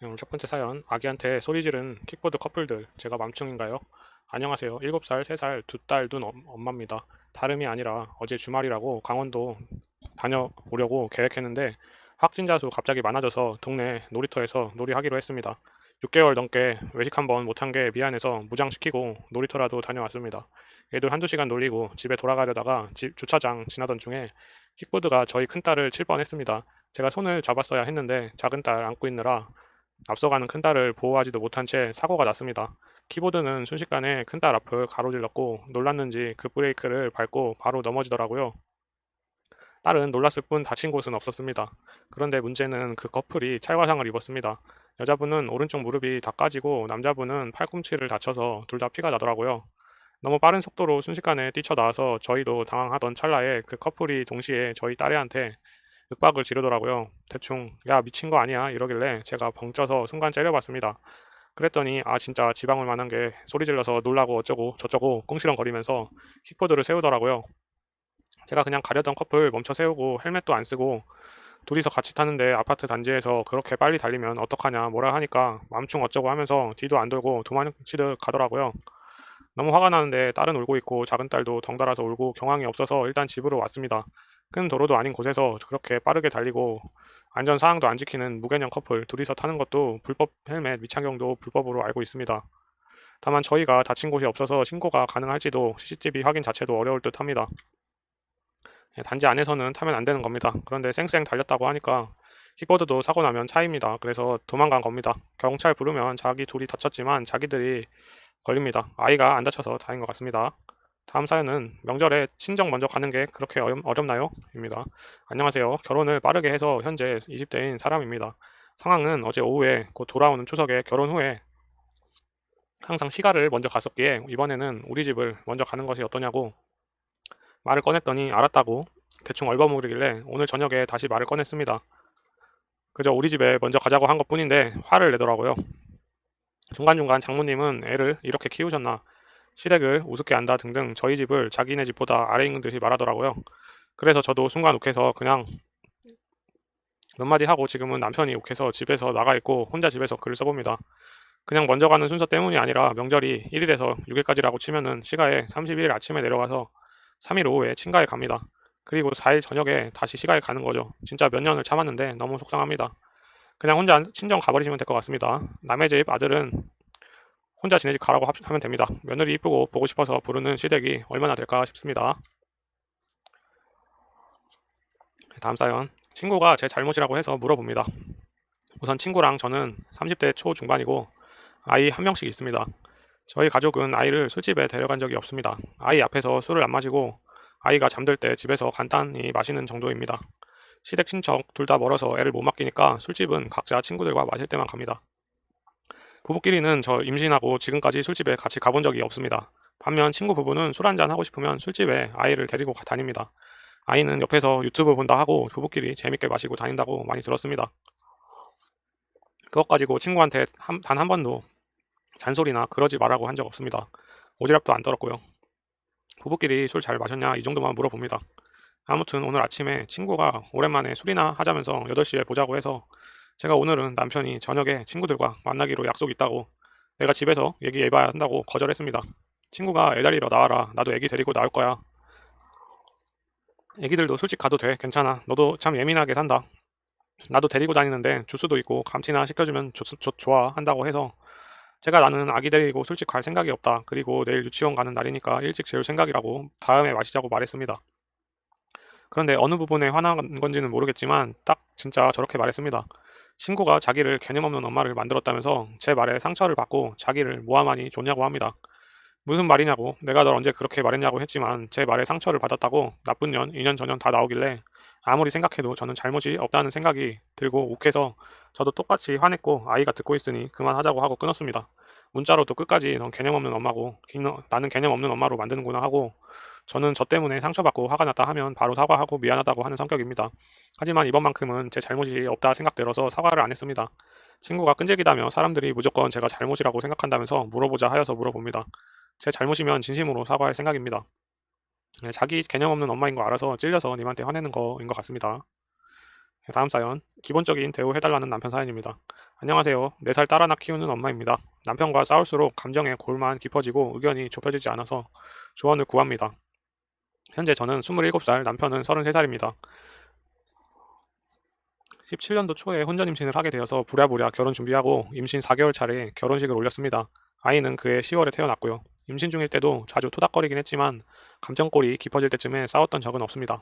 네, 오늘 첫 번째 사연. 아기한테 소리 지른 킥보드 커플들. 제가 맘충인가요? 안녕하세요. 7살, 3살, 두 딸둔 엄- 엄마입니다. 다름이 아니라 어제 주말이라고 강원도 다녀오려고 계획했는데 확진자 수 갑자기 많아져서 동네 놀이터에서 놀이하기로 했습니다. 6개월 넘게 외식 한 번 못한 게 미안해서 무장시키고 놀이터라도 다녀왔습니다. 애들 한두 시간 놀리고 집에 돌아가려다가 집 주차장 지나던 중에 킥보드가 저희 큰딸을 칠 뻔했습니다. 제가 손을 잡았어야 했는데 작은 딸 안고 있느라 앞서가는 큰딸을 보호하지도 못한 채 사고가 났습니다. 키보드는 순식간에 큰딸 앞을 가로질렀고 놀랐는지 그 브레이크를 밟고 바로 넘어지더라고요. 딸은 놀랐을 뿐 다친 곳은 없었습니다. 그런데 문제는 그 커플이 찰과상을 입었습니다. 여자분은 오른쪽 무릎이 다 까지고 남자분은 팔꿈치를 다쳐서 둘 다 피가 나더라고요. 너무 빠른 속도로 순식간에 뛰쳐나와서 저희도 당황하던 찰나에 그 커플이 동시에 저희 딸애한테 윽박을 지르더라고요. 대충 야 미친 거 아니야 이러길래 제가 벙쪄서 순간 째려봤습니다. 그랬더니 아 진짜 지방울 만한 게 소리 질러서 놀라고 어쩌고 저쩌고 꽁시렁거리면서 킥보드를 세우더라고요. 제가 그냥 가려던 커플 멈춰 세우고 헬멧도 안 쓰고 둘이서 같이 타는데 아파트 단지에서 그렇게 빨리 달리면 어떡하냐 뭐라 하니까 맘충 어쩌고 하면서 뒤도 안 돌고 도망치듯 가더라고요. 너무 화가 나는데 딸은 울고 있고 작은 딸도 덩달아서 울고 경황이 없어서 일단 집으로 왔습니다. 큰 도로도 아닌 곳에서 그렇게 빠르게 달리고 안전 사항도 안 지키는 무개념 커플 둘이서 타는 것도 불법 헬멧 미착용도 불법으로 알고 있습니다. 다만 저희가 다친 곳이 없어서 신고가 가능할지도 CCTV 확인 자체도 어려울 듯 합니다. 예, 단지 안에서는 타면 안 되는 겁니다. 그런데 쌩쌩 달렸다고 하니까 킥보드도 사고 나면 차입니다. 그래서 도망간 겁니다. 경찰 부르면 자기 둘이 다쳤지만 자기들이 걸립니다. 아이가 안 다쳐서 다행인 것 같습니다. 다음 사연은 명절에 친정 먼저 가는 게 그렇게 어렵, 어렵 나요? 입니다. 안녕하세요. 결혼을 빠르게 해서 현재 20대인 사람입니다. 상황은 어제 오후에 곧 돌아오는 추석에 결혼 후에 항상 시가를 먼저 갔었기에 이번에는 우리 집을 먼저 가는 것이 어떠냐고 말을 꺼냈더니 알았다고 대충 얼버무리길래 오늘 저녁에 다시 말을 꺼냈습니다. 그저 우리 집에 먼저 가자고 한 것 뿐인데 화를 내더라고요. 중간중간 장모님은 애를 이렇게 키우셨나 시댁을 우습게 안다 등등 저희 집을 자기네 집보다 아래 있는 듯이 말하더라고요. 그래서 저도 순간 욱해서 그냥 몇 마디 하고 지금은 남편이 욱해서 집에서 나가 있고 혼자 집에서 글을 써봅니다. 그냥 먼저 가는 순서 때문이 아니라 명절이 1일에서 6일까지라고 치면은 시가에 30일 아침에 내려가서 3일 오후에 친가에 갑니다. 그리고 4일 저녁에 다시 시가에 가는 거죠. 진짜 몇 년을 참았는데 너무 속상합니다. 그냥 혼자 친정 가버리시면 될 것 같습니다. 남의 집 아들은 혼자 지내 집 가라고 합- 하면 됩니다. 며느리 이쁘고 보고 싶어서 부르는 시댁이 얼마나 될까 싶습니다. 다음 사연. 친구가 제 잘못이라고 해서 물어봅니다. 우선 친구랑 저는 30대 초중반이고 아이 한 명씩 있습니다. 저희 가족은 아이를 술집에 데려간 적이 없습니다. 아이 앞에서 술을 안 마시고 아이가 잠들 때 집에서 간단히 마시는 정도입니다. 시댁 친척 둘 다 멀어서 애를 못 맡기니까 술집은 각자 친구들과 마실 때만 갑니다. 부부끼리는 저 임신하고 지금까지 술집에 같이 가본 적이 없습니다. 반면 친구 부부는 술 한잔 하고 싶으면 술집에 아이를 데리고 가- 다닙니다. 아이는 옆에서 유튜브 본다 하고 부부끼리 재밌게 마시고 다닌다고 많이 들었습니다. 그것 가지고 친구한테 단 한 번도 잔소리나 그러지 말라고 한 적 없습니다. 오지랖도 안 떨었고요. 부부끼리 술 잘 마셨냐 이 정도만 물어봅니다. 아무튼 오늘 아침에 친구가 오랜만에 술이나 하자면서 8시에 보자고 해서 제가 오늘은 남편이 저녁에 친구들과 만나기로 약속 있다고 내가 집에서 얘기해봐야 한다고 거절했습니다. 친구가 애 데리러 나와라. 나도 애기 데리고 나올 거야. 애기들도 술집 가도 돼. 괜찮아. 너도 참 예민하게 산다. 나도 데리고 다니는데 주스도 있고 감튀나 시켜주면 좋, 좋, 좋아 한다고 해서 제가 나는 아기 데리고 술집 갈 생각이 없다. 그리고 내일 유치원 가는 날이니까 일찍 재울 생각이라고 다음에 마시자고 말했습니다. 그런데 어느 부분에 화난 건지는 모르겠지만 딱 진짜 저렇게 말했습니다. 친구가 자기를 개념 없는 엄마를 만들었다면서 제 말에 상처를 받고 자기를 모함하니 좋냐고 합니다. 무슨 말이냐고 내가 널 언제 그렇게 말했냐고 했지만 제 말에 상처를 받았다고 나쁜 년, 2년 전년 다 나오길래 아무리 생각해도 저는 잘못이 없다는 생각이 들고 욱해서 저도 똑같이 화냈고 아이가 듣고 있으니 그만하자고 하고 끊었습니다. 문자로도 끝까지 넌 개념 없는 엄마고 나는 개념 없는 엄마로 만드는구나 하고 저는 저 때문에 상처받고 화가 났다 하면 바로 사과하고 미안하다고 하는 성격입니다. 하지만 이번만큼은 제 잘못이 없다 생각들어서 사과를 안 했습니다. 친구가 끈질기다며 사람들이 무조건 제가 잘못이라고 생각한다면서 물어보자 하여서 물어봅니다. 제 잘못이면 진심으로 사과할 생각입니다. 네, 자기 개념 없는 엄마인 거 알아서 찔려서 님한테 화내는 거인 것 같습니다. 다음 사연. 기본적인 대우해달라는 남편 사연입니다. 안녕하세요. 4살 딸 하나 키우는 엄마입니다. 남편과 싸울수록 감정의 골만 깊어지고 의견이 좁혀지지 않아서 조언을 구합니다. 현재 저는 27살, 남편은 33살입니다. 17년도 초에 혼전 임신을 하게 되어서 부랴부랴 결혼 준비하고 임신 4개월 차례 결혼식을 올렸습니다. 아이는 그해 10월에 태어났고요. 임신 중일 때도 자주 토닥거리긴 했지만 감정골이 깊어질 때쯤에 싸웠던 적은 없습니다.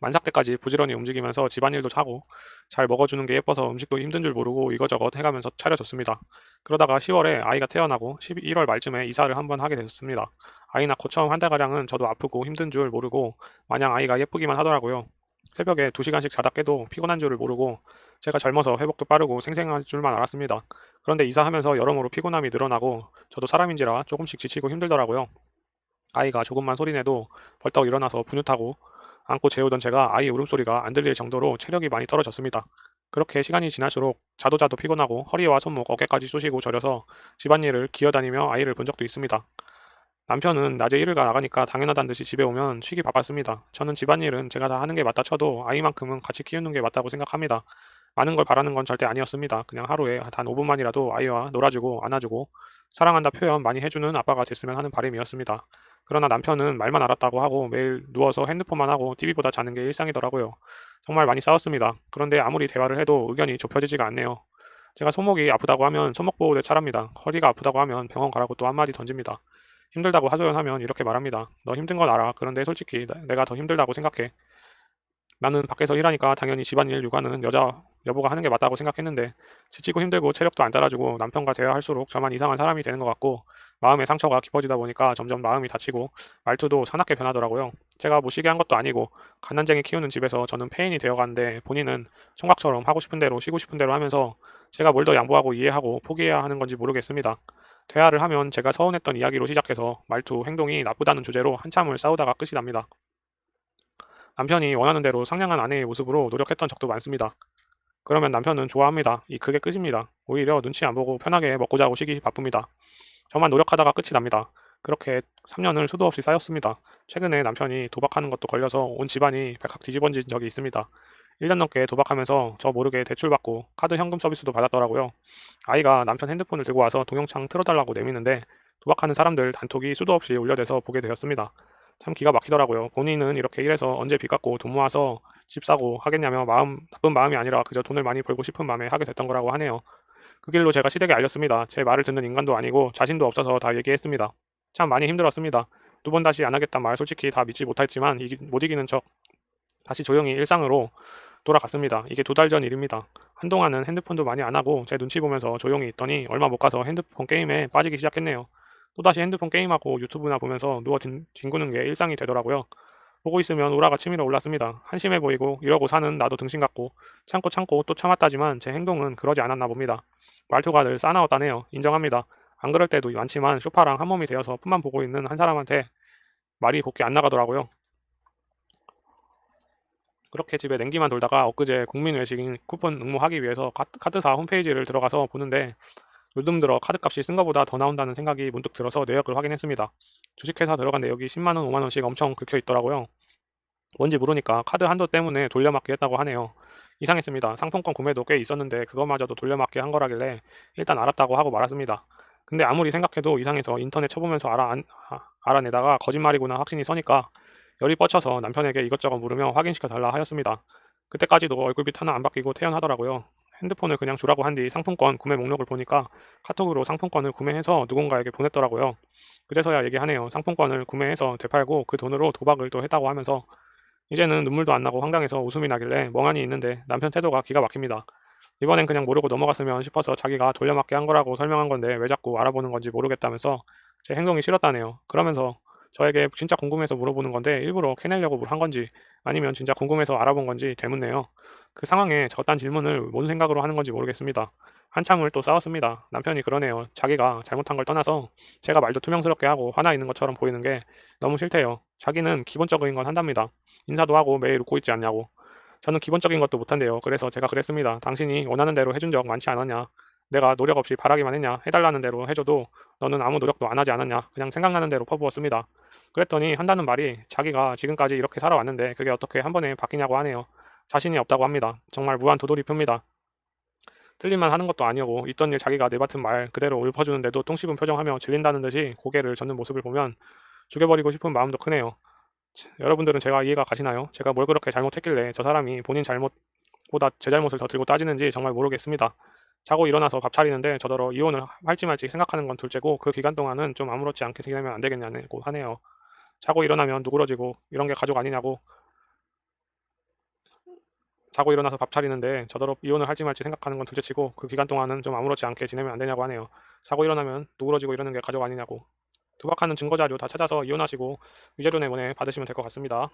만삭 때까지 부지런히 움직이면서 집안일도 하고 잘 먹어주는 게 예뻐서 음식도 힘든 줄 모르고 이거저것 해가면서 차려줬습니다. 그러다가 10월에 아이가 태어나고 11월 말쯤에 이사를 한번 하게 됐습니다. 아이 낳고 처음 한 달가량은 저도 아프고 힘든 줄 모르고 마냥 아이가 예쁘기만 하더라고요. 새벽에 2시간씩 자다 깨도 피곤한 줄을 모르고 제가 젊어서 회복도 빠르고 생생할 줄만 알았습니다. 그런데 이사하면서 여러모로 피곤함이 늘어나고 저도 사람인지라 조금씩 지치고 힘들더라고요. 아이가 조금만 소리내도 벌떡 일어나서 분유타고 안고 재우던 제가 아이 울음소리가 안 들릴 정도로 체력이 많이 떨어졌습니다. 그렇게 시간이 지날수록 자도 자도 피곤하고 허리와 손목, 어깨까지 쑤시고 저려서 집안일을 기어다니며 아이를 본 적도 있습니다. 남편은 낮에 일을 나가니까 당연하다는 듯이 집에 오면 쉬기 바빴습니다. 저는 집안일은 제가 다 하는 게 맞다 쳐도 아이만큼은 같이 키우는 게 맞다고 생각합니다. 많은 걸 바라는 건 절대 아니었습니다. 그냥 하루에 단 5분만이라도 아이와 놀아주고 안아주고 사랑한다 표현 많이 해주는 아빠가 됐으면 하는 바람이었습니다. 그러나 남편은 말만 알았다고 하고 매일 누워서 핸드폰만 하고 TV보다 자는 게 일상이더라고요. 정말 많이 싸웠습니다. 그런데 아무리 대화를 해도 의견이 좁혀지지가 않네요. 제가 손목이 아프다고 하면 손목 보호대 차랍니다. 허리가 아프다고 하면 병원 가라고 또 한마디 던집니다. 힘들다고 하소연하면 이렇게 말합니다. 너 힘든 건 알아. 그런데 솔직히 내가 더 힘들다고 생각해. 나는 밖에서 일하니까 당연히 집안일 육아는 여자 여보가 하는 게 맞다고 생각했는데 지치고 힘들고 체력도 안 따라주고 남편과 대화할수록 저만 이상한 사람이 되는 것 같고 마음의 상처가 깊어지다 보니까 점점 마음이 다치고 말투도 사납게 변하더라고요. 제가 모시게 한 것도 아니고 갓난쟁이 키우는 집에서 저는 폐인이 되어가는데 본인은 총각처럼 하고 싶은 대로 쉬고 싶은 대로 하면서 제가 뭘 더 양보하고 이해하고 포기해야 하는 건지 모르겠습니다. 대화를 하면 제가 서운했던 이야기로 시작해서 말투, 행동이 나쁘다는 주제로 한참을 싸우다가 끝이 납니다. 남편이 원하는 대로 상냥한 아내의 모습으로 노력했던 적도 많습니다. 그러면 남편은 좋아합니다. 이 그게 끝입니다. 오히려 눈치 안 보고 편하게 먹고 자고 쉬기 바쁩니다. 저만 노력하다가 끝이 납니다. 그렇게 3년을 수도 없이 쌓였습니다. 최근에 남편이 도박하는 것도 걸려서 온 집안이 백학 뒤집어진 적이 있습니다. 1년 넘게 도박하면서 저 모르게 대출받고 카드 현금 서비스도 받았더라고요. 아이가 남편 핸드폰을 들고 와서 동영상 틀어달라고 내미는데 도박하는 사람들 단톡이 수도 없이 올려대서 보게 되었습니다. 참 기가 막히더라고요. 본인은 이렇게 일해서 언제 빚 갚고 돈 모아서 집 사고 하겠냐며 마음 나쁜 마음이 아니라 그저 돈을 많이 벌고 싶은 마음에 하게 됐던 거라고 하네요. 그 길로 제가 시댁에 알렸습니다. 제 말을 듣는 인간도 아니고 자신도 없어서 다 얘기했습니다. 참 많이 힘들었습니다. 두 번 다시 안 하겠단 말 솔직히 다 믿지 못했지만 이기, 못 이기는 척 다시 조용히 일상으로 돌아갔습니다. 이게 두 달 전 일입니다. 한동안은 핸드폰도 많이 안 하고 제 눈치 보면서 조용히 있더니 얼마 못 가서 핸드폰 게임에 빠지기 시작했네요. 또다시 핸드폰 게임하고 유튜브나 보면서 누워 뒹, 뒹구는 게 일상이 되더라고요. 보고 있으면 우라가 치밀어 올랐습니다. 한심해 보이고 이러고 사는 나도 등신 같고 참고 참고 또 참았다지만 제 행동은 그러지 않았나 봅니다. 말투가 늘 싸나웠다네요. 인정합니다. 안 그럴 때도 많지만 쇼파랑 한 몸이 되어서 폰만 보고 있는 한 사람한테 말이 곱게 안 나가더라고요. 그렇게 집에 냉기만 돌다가 엊그제 국민외식인 쿠폰 응모하기 위해서 카드사 홈페이지를 들어가서 보는데 요즘 들어 카드값이 쓴 것보다 더 나온다는 생각이 문득 들어서 내역을 확인했습니다. 주식회사 들어간 내역이 10만원, 5만원씩 엄청 긁혀 있더라고요. 뭔지 모르니까 카드 한도 때문에 돌려막기 했다고 하네요. 이상했습니다. 상품권 구매도 꽤 있었는데 그것마저도 돌려막기 한 거라길래 일단 알았다고 하고 말았습니다. 근데 아무리 생각해도 이상해서 인터넷 쳐보면서 알아, 아, 알아내다가 거짓말이구나 확신이 서니까 열이 뻗쳐서 남편에게 이것저것 물으며 확인시켜 달라 하였습니다. 그때까지도 얼굴빛 하나 안 바뀌고 태연하더라고요. 핸드폰을 그냥 주라고 한 뒤 상품권 구매 목록을 보니까 카톡으로 상품권을 구매해서 누군가에게 보냈더라고요. 그래서야 얘기하네요. 상품권을 구매해서 되팔고 그 돈으로 도박을 또 했다고 하면서 이제는 눈물도 안 나고 황당해서 웃음이 나길래 멍하니 있는데 남편 태도가 기가 막힙니다. 이번엔 그냥 모르고 넘어갔으면 싶어서 자기가 돌려막기 한 거라고 설명한 건데 왜 자꾸 알아보는 건지 모르겠다면서 제 행동이 싫었다네요. 그러면서 저에게 진짜 궁금해서 물어보는 건데 일부러 캐내려고 한 건지 아니면 진짜 궁금해서 알아본 건지 되묻네요. 그 상황에 저딴 질문을 뭔 생각으로 하는 건지 모르겠습니다. 한참을 또 싸웠습니다. 남편이 그러네요. 자기가 잘못한 걸 떠나서 제가 말도 투명스럽게 하고 화나 있는 것처럼 보이는 게 너무 싫대요. 자기는 기본적인 건 한답니다. 인사도 하고 매일 웃고 있지 않냐고. 저는 기본적인 것도 못한대요. 그래서 제가 그랬습니다. 당신이 원하는 대로 해준 적 많지 않았냐. 내가 노력 없이 바라기만 했냐. 해달라는 대로 해줘도 너는 아무 노력도 안 하지 않았냐. 그냥 생각나는 대로 퍼부었습니다. 그랬더니 한다는 말이 자기가 지금까지 이렇게 살아왔는데 그게 어떻게 한 번에 바뀌냐고 하네요. 자신이 없다고 합니다. 정말 무한 도돌이 표입니다. 틀린만 하는 것도 아니고 있던 일 자기가 내뱉은 말 그대로 읊어주는데도 똥 씹은 표정하며 질린다는 듯이 고개를 젓는 모습을 보면 죽여버리고 싶은 마음도 크네요. 치, 여러분들은 제가 이해가 가시나요? 제가 뭘 그렇게 잘못했길래 저 사람이 본인 잘못보다 제 잘못을 더 들고 따지는지 정말 모르겠습니다. 자고 일어나서 밥 차리는데 저더러 이혼을 할지 말지 생각하는 건 둘째고 그 기간 동안은 좀 아무렇지 않게 지내면 안 되겠냐고 하네요. 자고 일어나면 누그러지고 이런 게 가족 아니냐고 자고 일어나서 밥 차리는데 저더러 이혼을 할지 말지 생각하는 건 둘째치고 그 기간 동안은 좀 아무렇지 않게 지내면 안 되냐고 하네요. 자고 일어나면 누그러지고 이러는 게 가족 아니냐고. 도박하는 증거 자료 다 찾아서 이혼하시고 위자료 내보내 받으시면 될 것 같습니다.